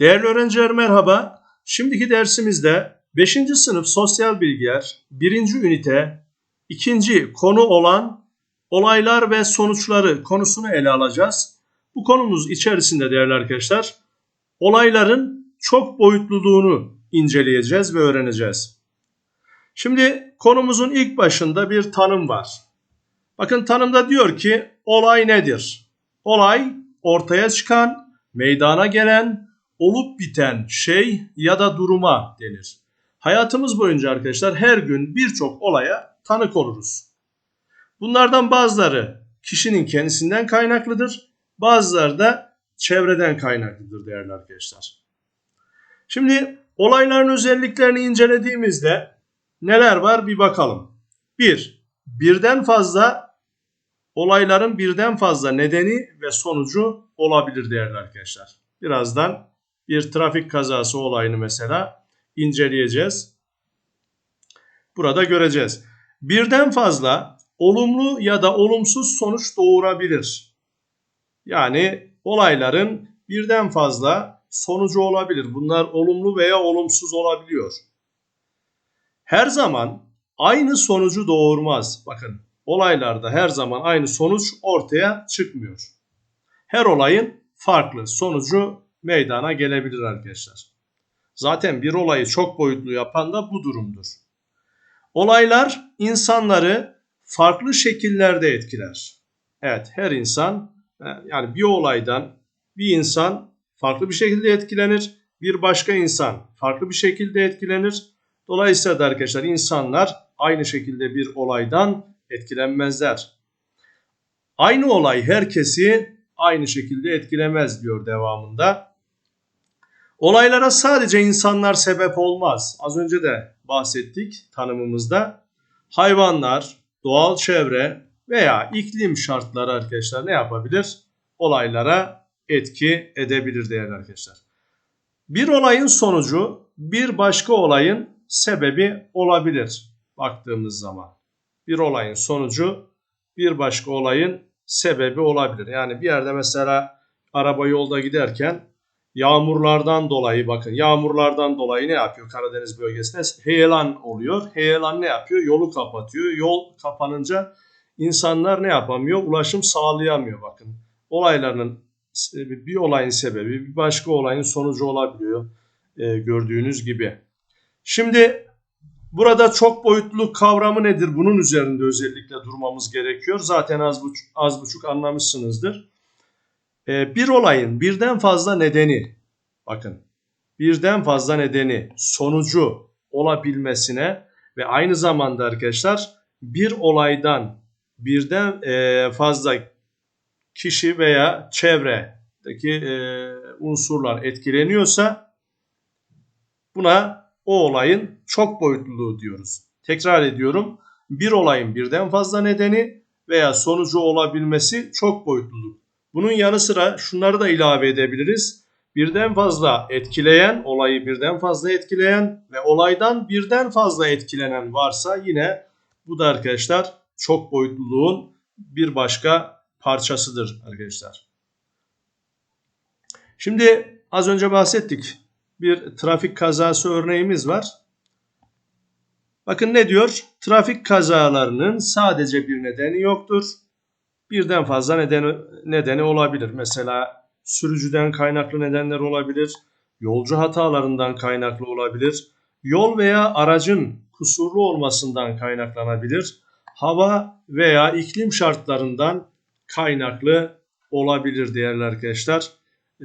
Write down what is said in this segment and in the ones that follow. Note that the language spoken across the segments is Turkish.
Değerli öğrenciler merhaba. Şimdiki dersimizde 5. sınıf sosyal bilgiler 1. ünite 2. konu olan olaylar ve sonuçları konusunu ele alacağız. Bu konumuz içerisinde değerli arkadaşlar olayların çok boyutluluğunu inceleyeceğiz ve öğreneceğiz. Şimdi konumuzun ilk başında bir tanım var. Bakın tanımda diyor ki olay nedir? Olay ortaya çıkan, meydana gelen, olup biten şey ya da duruma denir. Hayatımız boyunca arkadaşlar her gün birçok olaya tanık oluruz. Bunlardan bazıları kişinin kendisinden kaynaklıdır, bazıları da çevreden kaynaklıdır değerli arkadaşlar. Şimdi olayların özelliklerini incelediğimizde neler var bir bakalım. 1. birden fazla olayların birden fazla nedeni ve sonucu olabilir değerli arkadaşlar. Birazdan bir trafik kazası olayını mesela inceleyeceğiz. Burada göreceğiz. Birden fazla olumlu ya da olumsuz sonuç doğurabilir. Yani olayların birden fazla sonucu olabilir. Bunlar olumlu veya olumsuz olabiliyor. Her zaman aynı sonucu doğurmaz. Bakın olaylarda her zaman aynı sonuç ortaya çıkmıyor. Her olayın farklı sonucu meydana gelebilir arkadaşlar. Zaten bir olayı çok boyutlu yapan da bu durumdur. Olaylar insanları farklı şekillerde etkiler. Evet her insan yani bir olaydan bir insan farklı bir şekilde etkilenir. Bir başka insan farklı bir şekilde etkilenir. Dolayısıyla da arkadaşlar insanlar aynı şekilde bir olaydan etkilenmezler. Aynı olay herkesi aynı şekilde etkilemez diyor devamında. Olaylara sadece insanlar sebep olmaz. Az önce de bahsettik tanımımızda. Hayvanlar, doğal çevre veya iklim şartları arkadaşlar ne yapabilir? Olaylara etki edebilir değerli arkadaşlar. Bir olayın sonucu bir başka olayın sebebi olabilir baktığımız zaman. Bir olayın sonucu bir başka olayın sebebi olabilir. Yani bir yerde mesela araba yolda giderken yağmurlardan dolayı bakın yağmurlardan dolayı ne yapıyor Karadeniz bölgesinde? Heyelan oluyor. Heyelan ne yapıyor? Yolu kapatıyor. Yol kapanınca insanlar ne yapamıyor? Ulaşım sağlayamıyor bakın. Olayların bir olayın sebebi bir başka olayın sonucu olabiliyor e, gördüğünüz gibi. Şimdi burada çok boyutluluk kavramı nedir? Bunun üzerinde özellikle durmamız gerekiyor. Zaten az buçuk, az buçuk anlamışsınızdır. Ee, bir olayın birden fazla nedeni, bakın birden fazla nedeni, sonucu olabilmesine ve aynı zamanda arkadaşlar bir olaydan birden e, fazla kişi veya çevredeki e, unsurlar etkileniyorsa buna o olayın çok boyutluluğu diyoruz. Tekrar ediyorum. Bir olayın birden fazla nedeni veya sonucu olabilmesi çok boyutluluk. Bunun yanı sıra şunları da ilave edebiliriz. Birden fazla etkileyen, olayı birden fazla etkileyen ve olaydan birden fazla etkilenen varsa yine bu da arkadaşlar çok boyutluluğun bir başka parçasıdır arkadaşlar. Şimdi az önce bahsettik. Bir trafik kazası örneğimiz var. Bakın ne diyor? Trafik kazalarının sadece bir nedeni yoktur. Birden fazla nedeni, nedeni olabilir. Mesela sürücüden kaynaklı nedenler olabilir. Yolcu hatalarından kaynaklı olabilir. Yol veya aracın kusurlu olmasından kaynaklanabilir. Hava veya iklim şartlarından kaynaklı olabilir değerli arkadaşlar. Ee,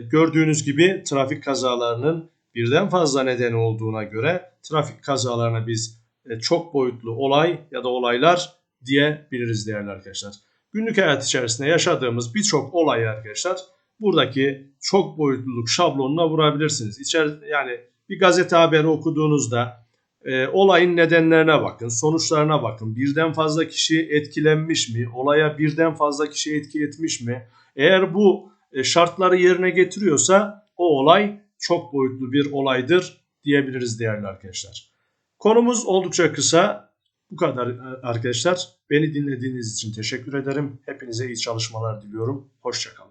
gördüğünüz gibi trafik kazalarının birden fazla nedeni olduğuna göre trafik kazalarına biz e, çok boyutlu olay ya da olaylar diyebiliriz değerli arkadaşlar. Günlük hayat içerisinde yaşadığımız birçok olayı arkadaşlar buradaki çok boyutluluk şablonuna vurabilirsiniz. İçer, yani bir gazete haberi okuduğunuzda e, olayın nedenlerine bakın, sonuçlarına bakın. Birden fazla kişi etkilenmiş mi? Olaya birden fazla kişi etki etmiş mi? Eğer bu e, şartları yerine getiriyorsa o olay çok boyutlu bir olaydır diyebiliriz değerli arkadaşlar. Konumuz oldukça kısa. Bu kadar arkadaşlar. Beni dinlediğiniz için teşekkür ederim. Hepinize iyi çalışmalar diliyorum. Hoşçakalın.